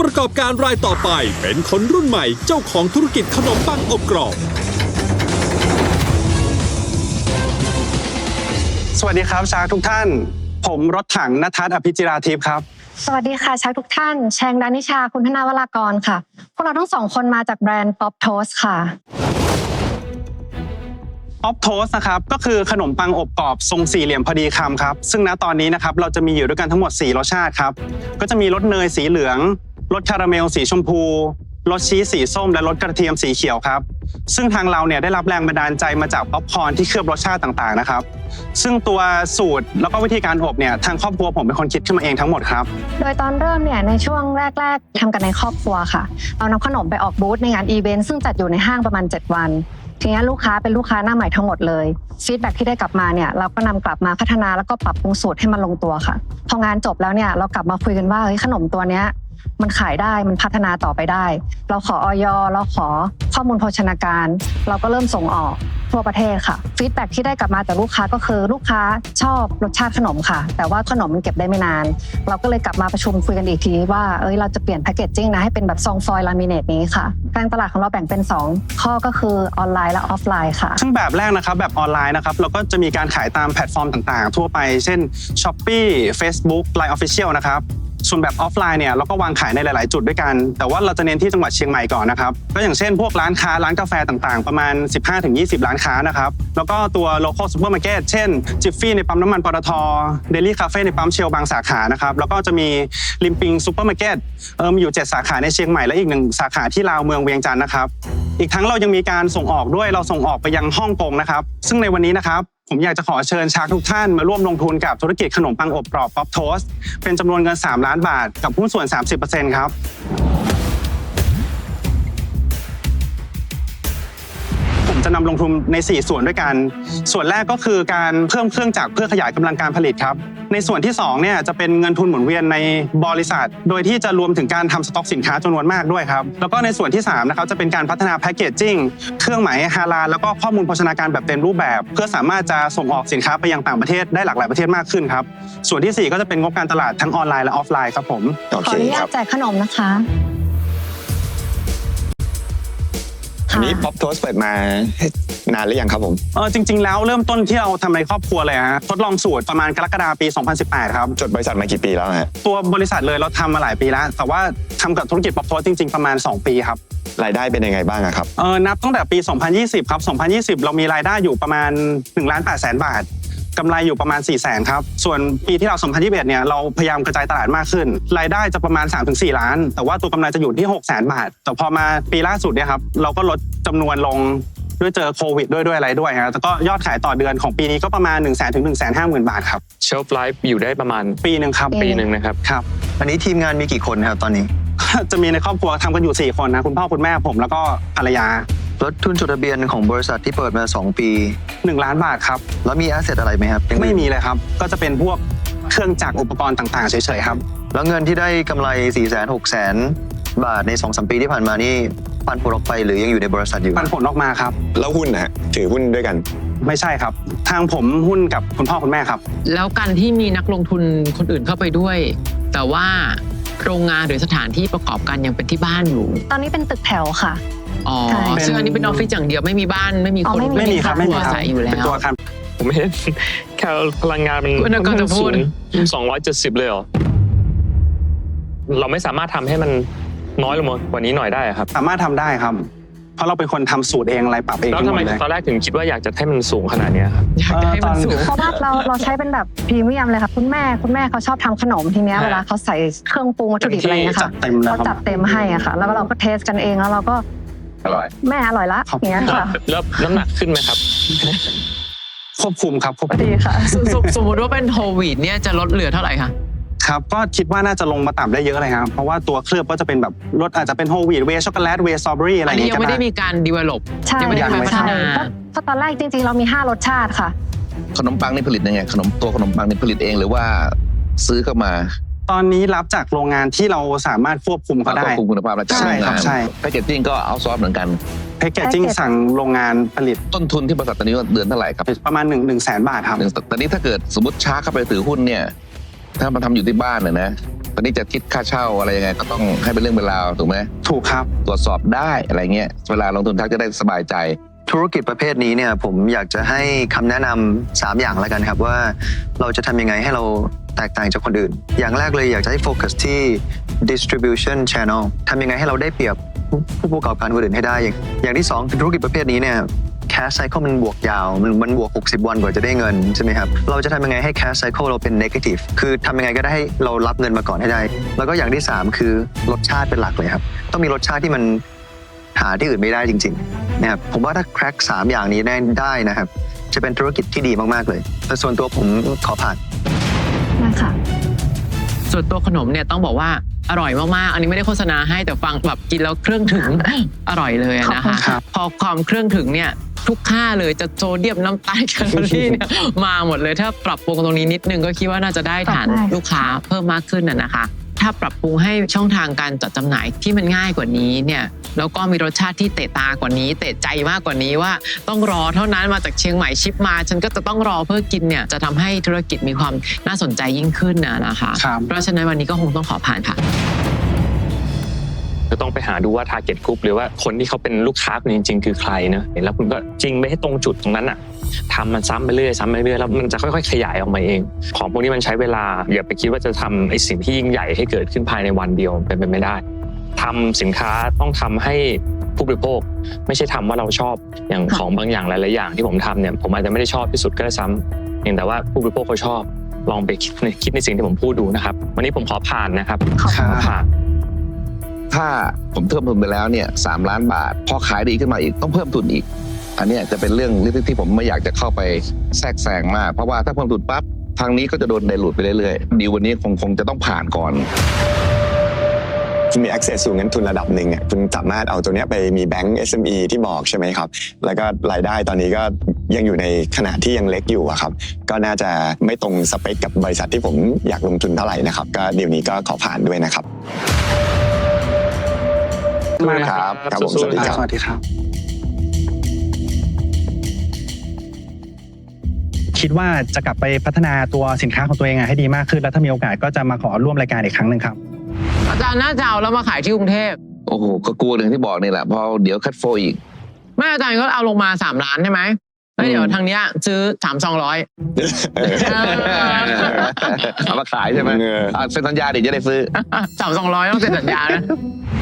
ประกอบการรายต่อไป เป็นคนรุ่นใหม่เจ้าของธุรกิจขนมปังอบกรอบ สวัสดีครับชาร์กทุกท่าน ผมรถถังนัทัศน์อภิจิราทิพย์ครับ สวัสดีค่ะชักทุกท่าน แชงดานิชาคุณธนาวรากรค่ะ พวกเราทั้งสองคนมาจากแบรนด์ Pop Toast ค่ะ ออฟโทสนะครับก็คือขนมปังอบกรอบทรงสี่เหลี่ยมพอดีคำครับ ซึ่งณตอนนี้นะครับเราจะมีอยู่ด้วยกันทั้งหมด 4 รสชาติครับ ก็จะมีรสเนยสีเหลือง รสคาราเมลสีชมพูรสชีสสีส้มและรสกระเทียมสีเขียวครับ ซึ่งทางเราเนี่ยได้รับแรงบันดาลใจมาจากป๊อปคอร์นที่เคลือบรสชาติต่างๆนะครับ ซึ่งตัวสูตรแล้วก็วิธีการอบเนี่ยทางครอบครัวผมเป็นคนคิดขึ้นมาเองทั้งหมดครับ โดยตอนเริ่มเนี่ยในช่วงแรก ๆทำกันในครอบครัวค่ะเรานำขนมไปออกบูธในงานอีเวนต์ซึ่งจัดอยู่ในห้างประมาณ 7 วันทีนี้ลูกค้าเป็นลูกค้าหน้าใหม่ทั้งหมดเลยฟีดแบ็ที่ได้กลับมาเนี่ยเราก็นำกลับมาพัฒนาแล้วก็ปรับปรุงสูตรให้มันลงตัวค่ะ พองานจบแล้วเนี่ยเรากลับมาคุยกันว่าเฮ้ยขนมตัวเนี้ย มันขายได้มันพัฒนาต่อไปได้ เราขอออยเราขอข้อมูลโภชนาการ เราก็เริ่มส่งออกทั่วประเทศค่ะฟีดแบ็ที่ได้กลับมาจากลูกค้าก็คือลูกค้าชอบรสชาติขนมค่ะ แต่ว่าขนมมันเก็บได้ไม่นาน เราก็เลยกลับมาประชุมคุยกันอีกทีว่าเอ้ยเราจะเปลี่ยนแพคเกจจิ้งนะให้เป็นแบบซองฟอยล์ลามิเนตนี้ค่ะการตลาดของเราแบ่งเป็น 2 ข้อก็คือออนไลน์และออฟไลน์ค่ะซึ่งแบบแรกนะครับแบบออนไลน์นะครับเราก็จะมีการขายตามแพลตฟอร์มต่างๆ ทั่วไป เช่น s h o p e e Facebook Line Official นะครับ ส่วนแบบออฟไลน์เนี่ยเราก็วางขายในหลาย ๆ จุดด้วยกัน แต่ว่าเราจะเน้นที่จังหวัดเชียงใหม่ก่อนนะครับก็อย่างเช่นพวกร้านค้าร้านกาแฟต่าง ๆ ประมาณ 15-20 ร้านค้านะครับแล้วก็ตัว local supermarket เช่นจิฟฟี่ในปั๊มน้ำมันปตทเดลี่คาเฟ่ในปั๊มเชลบางสาขานะครับแล้วก็จะมีริมปิงซูเปอร์มาร์เก็ตเออมีอยู่ 7 สาขาในเชียงใหม่และอีกหนึ่งสาขาที่ลาวเมืองเวียงจันทร์นะครับอีกทั้งเรายังมีการส่งออกด้วยเราส่งออกไปยังฮ่องกงนะครับซึ่งในวันนี้นะครับ ผมอยากจะขอเชิญชากทุกท่านมาร่วมลงทุนกับธุรกิจขนมปังอบกรอบป๊อปโทสเป็นจำนวนเงิน 3 ล้านบาท กับหุ้นส่วน 30%ครับ จะนำลงทุนใน 4 ส่วนด้วยกัน ส่วนแรกก็คือการเพิ่มเครื่องจักรเพื่อขยายกำลังการผลิตครับ ในส่วนที่2เนี่ยจะเป็นเงินทุนหมุนเวียนในบริษัท โดยที่จะรวมถึงการทำสต็อกสินค้าจำนวนมากด้วยครับ แล้วก็ในส่วนที่3นะครับจะเป็นการพัฒนาแพคเกจจิ้งเครื่องหมายฮาลาลแล้วก็ข้อมูลโภชนาการแบบเต็มรูปแบบ เพื่อสามารถจะส่งออกสินค้าไปยังต่างประเทศได้หลากหลายประเทศมากขึ้นครับ ส่วนทีสี่4 ก็จะเป็นงบการตลาดทั้งออนไลน์และออฟไลน์ครับผมโอขอเคอนุคญารัตบแจกขนมนะคะ อันนี้ป๊อปโทสเปิดมานานหรือยังครับผม เออจริง ๆ แล้วเริ่มต้นที่เราทำในครอบครัวเลยฮะทดลองสูตรประมาณกรกฎาคมปี 2018 ครับ จดบริษัทมากี่ปีแล้วฮะตัวบริษัทเลยเราทำมาหลายปีแล้ว แต่ว่าทำกับธุรกิจป๊อปโพสจริง ๆ ประมาณ 2 ปีครับ รายได้เป็นยังไงบ้างอะครับ เออนับตั้งแต่ปี 2020 ครับ 2020 เรามีรายได้อยู่ประมาณ1ล้าน8แสนบาท กำไรอยู่ประมาณ 4 0 0แสนครับ ส่วนปีที่เรา2021เนี่ยเราพยายามกระจายตลาดมากขึ้น รายได้จะประมาณ 3-4 ล้าน แต่ว่าตัวกำไรจะอยู่ที่ 6 0 0แสนบาท แต่พอมาปีล่าสุดเนี่ยครับเราก็ลดจำนวนลงด้วยเจอโควิดด้วยด้วยอะไรด้วยฮะแต่ก็ยอดขายต่อเดือนของปีนี้ก็ประมาณ1 0 0 0 0 0ถึง1 5 0 0 0 0บาทครับ เชลฟ์ไลฟ์อยู่ได้ประมาณปีหนึ่งครับปีหนึ่งนะครับครับ อันนี้ทีมงานมีกี่คนครับตอนนี้ จะมีในครอบครัวทำกันอยู่4คนนะคุณพ่อคุณแม่ผมแล้วก็ภรรยา รถทุนจดทะเบียนของบริษัทที่เปิดมา 2 ปี 1 ล้านบาทครับ แล้วมีแอสเซทอะไรไหมครับยังไม่มีเลยครับ ก็จะเป็นพวกเครื่องจักรอุปกรณ์ต่างๆเฉยๆครับ แล้วเงินที่ได้กำไร4 0 0 0 0 6 0 0 0บาทใน2-3ปีที่ผ่านมานี่ปันผลออกไปหรือยังอยู่ในบริษัทอยู่ปันผลออกมาครับ แล้วหุ้นนะฮะถือหุ้นด้วยกัน ไม่ใช่ครับ ทางผมหุ้นกับคุณพ่อคุณแม่ครับ แล้วการที่มีนักลงทุนคนอื่นเข้าไปด้วย แต่ว่าโรงงานหรือสถานที่ประกอบการยังเป็นที่บ้านอยู่ ตอนนี้เป็นตึกแถวค่ะ อ๋อใช่ซึ่งอันนี้เป็นออฟฟิศอย่างเดียวไม่มีบ้านไม่มีอ๋อคนไม่มีไม่มีครับไม่มีอาครับศัยอยู่แล้เป็นว ตัวครับผมเห็นแค่พลังงานมันคุณก็จะพูด สองร้อยเจ็ดสิบเลยเหรอ เราไม่สามารถทำให้มันน้อยลงมากว่านี้หน่อยได้อะครับ สามารถทำได้ครับ เพราะเราเป็นคนทำสูตรเองอะไรปรับเองแล้วทั้ทำงหไมมดเลย ตอนแรกถึงคิดว่าอยากจะให้มันสูงขนาดเนี้ยครับ อยากจะให้มันสูง เพราะว่าเราเราใช้เป็นแบบพรีเมียมเลยค่ะคุณแม่คุณแม่เขาชอบทำขนมทีเนี้ยฮะเวลาเขาใส่เครื่องปรุงวัตถุดิบอะไรเงี้ยจัค่ะดเต็มเลยเขาคจัรัดบเต็มให้อะค่ะ แล้วเราก็เทสกันเองแล้วเราก็ อร่อย แม่อร่อยละครับอย่างเงี้ยค่ะ แล้วน้ำหนักขึ้นไหมครับ ควบคุมครับควบคุมดีค่ะ สมสมสมมติว่าเป็นโควิดเนี่ยจะลดเหลือเท่าไหร่คะ ครับ ก็คิดว่าน่าจะลงมาต่ำได้เยอะเลยครับ เพราะว่าตัวเคลือบก็จะเป็นแบบรสอาจจะเป็นโฮลวีตเวย์ช็อกโกแลตเวย์สตรอเบอรี่อะไรออันย่างนี้งี้ยังก็ไม่ได้ได้ มีการ develop ใช่ยังไม่ได้ยังไม่พัฒนาเพราะเพราะตอนแรกจริงๆ เรามี 5 รสชาติค่ะ ขนมปังนี่ผลิตยังไงขนมตัวขนมปังนี่ผลิตเองหรือว่าซื้อเข้ามา ตอนนี้รับจากโรงงานที่เราสามารถควบคุมเขาได้ ควบคุมคุณภาพและจ้างใช่โรงครับงานใช่ แพคเกจจิ้งก็เอาซอฟเหมือนกัน แพคเกจจิ้ง Package สั่งโรงงานผลิตต้นทุนที่บริษัทตอนนี้ว่าเดือนเท่าไหร่ครับประมาณ1นึ่งหนึ่งแสนบาทครับ หนึ่งตอนนี้ถ้าเกิดสมมติช้าเข้าไปถือหุ้นเนี่ย ถ้ามาทำอยู่ที่บ้านน่ะนะ ตอนนี้จะคิดค่าเช่าอะไรยังไงก็ต้องให้เป็นเรื่องเป็นราวถูกไหมถูกครับ ตรวจสอบได้อะไรเงี้ยเวลาลงทุนทักจะได้สบายใจ ธุรกิจประเภทนี้เนี่ยผมอยากจะให้คำแนะนำสามอย่างแล้วกันครับว่าเราจะทำยังไงให้เรา แตกต่างจากคนอื่น อย่างแรกเลยอยากจะให้โฟกัสที่ distribution channel ทำยังไงให้เราได้เปรียบผู้ประกอบการคนอื่นให้ได้ อย่างอย่างที่สองธุรกิจประเภทนี้เนี่ย cash cycle มันบวกยาว มันมันบวก 60 วันกว่าจะได้เงินใช่ไหมครับ เราจะทำยังไงให้ cash cycle เราเป็น negative คือทำยังไงก็ได้ให้เรารับเงินมาก่อนให้ได้ แล้วก็อย่างที่สามคือรสชาติเป็นหลักเลยครับ ต้องมีรสชาติที่มันหาที่อื่นไม่ได้จริงๆนะครับผมว่าถ้า crack สามอย่างนี้ได้ได้นะครับ จะเป็นธุรกิจที่ดีมากๆเลยแต่ส่วนตัวผมขอผ่าน นะคะส่วนตัวขนมเนี่ยต้องบอกว่าอร่อยมากๆ อันนี้ไม่ได้โฆษณาให้แต่ฟังแบบกินแล้วเครื่องถึงอร่อยเลยอะนะขอบคุคะณครับพอความเครื่องถึงเนี่ยทุกค่าเลยจะโซเดียมน้ำตาลแคลอรี่เนี่ยมาหมดเลยถ้าปรับปรุงตรงนี้นิดนึงก็คิดว่าน่าจะได้ฐานลูกค้าเพิ่มมากขึ้นน่ะนะคะ ถ้าปรับปรุงให้ช่องทางการจัดจำหน่ายที่มันง่ายกว่านี้เนี่ยแล้วก็มีรสชาติที่เตะตากว่านี้ เตะใจมากกว่านี้ว่าต้องรอเท่านั้นมาจากเชียงใหม่ชิปมา ฉันก็จะต้องรอเพื่อกินเนี่ยจะทำให้ธุรกิจมีความน่าสนใจยิ่งขึ้นนะนะคะครับเพราะฉะนั้นวันนี้ก็คงต้องขอผ่านค่ะ ก็ต้องไปหาดูว่า target group หรือว่าคนที่เขาเป็นลูกค้าคุณจริง ๆ คือใครเนอะแล้วคุณก็จริงไปให้ตรงจุดตรงนั้นอะทำมันซ้ำไปเรื่อยซ้ำไปเรื่อยแล้วมันจะค่อยๆ ขยายออกมาเอง ของพวกนี้มันใช้เวลาอย่าไปคิดว่าจะทำไอ้สิ่งที่ยิ่งใหญ่ให้เกิดขึ้นภายในวันเดียวเป็นไปไม่ได้ทำสินค้าต้องทำให้ผู้บริโภคไม่ใช่ทำว่าเราชอบอย่างค่ะของบางอย่างหลาย ๆ อย่างที่ผมทำเนี่ยผมอาจจะไม่ได้ชอบที่สุดก็ได้ซ้ำเพียงแต่ว่าผู้บริโภคเขาชอบ ลองไปคิดในคิดในสิ่งที่ผมพูดดูนะครับ วันนี้ผมขอผ่านนะครับขอบคุณขอผ่าน ถ้าผมเพิ่มทุนไปแล้วเนี่ยสามล้านบาท พอขายดีขึ้นมาอีกต้องเพิ่มทุนอีก อันนี้จะเป็นเรื่องที่ผมไม่อยากจะเข้าไปแทรกแซงมาก เพราะว่าถ้าเพิ่มทุนปั๊บทางนี้ก็จะโดนไดรูดไปเรื่อยๆดีวันนี้คงคงจะต้องผ่านก่อนคุณมี access สู่เงินทุนระดับหนึ่งเนี่ยคุณสามารถเอาตัวเนี้ยไปมีแบงก์ SME ที่บอกใช่ไหมครับ แล้วก็รายได้ตอนนี้ก็ยังอยู่ในขนาดที่ยังเล็กอยู่อะครับ ก็น่าจะไม่ตรงสเปคกับบริษัทที่ผมอยากลงทุนเท่าไหร่นะครับ ก็เดี๋ยวนี้ก็ขอผ่านด้วยนะครับ มากนะคครับรับครับผมสวัสดีครับสวัสดีครับ คิดว่าจะกลับไปพัฒนาตัวสินค้าของตัวเองอะให้ดีมากขึ้น แล้วถ้ามีโอกาสก็จะมาขอร่วมรายการอีกครั้งหนึ่งครับอาจารย์น่าจะเอาแล้วมาขายที่กรุงเทพโอ้โหก็กลัวอย่างที่บอกนี่แหละเพอเดี๋ยวคัดโฟอีกแม่อาจารย์ก็เอาลงมาสามล้านใช่ไหมแล้วเดี๋ยวทางเนี้ยซื้อสามสองร้อยเอามาขายใช่ไหมเอออะเซ็นสัญญาเดี๋ยวจะได้ซื้อสามสองร้อยต้องเซ็นสัญญานะ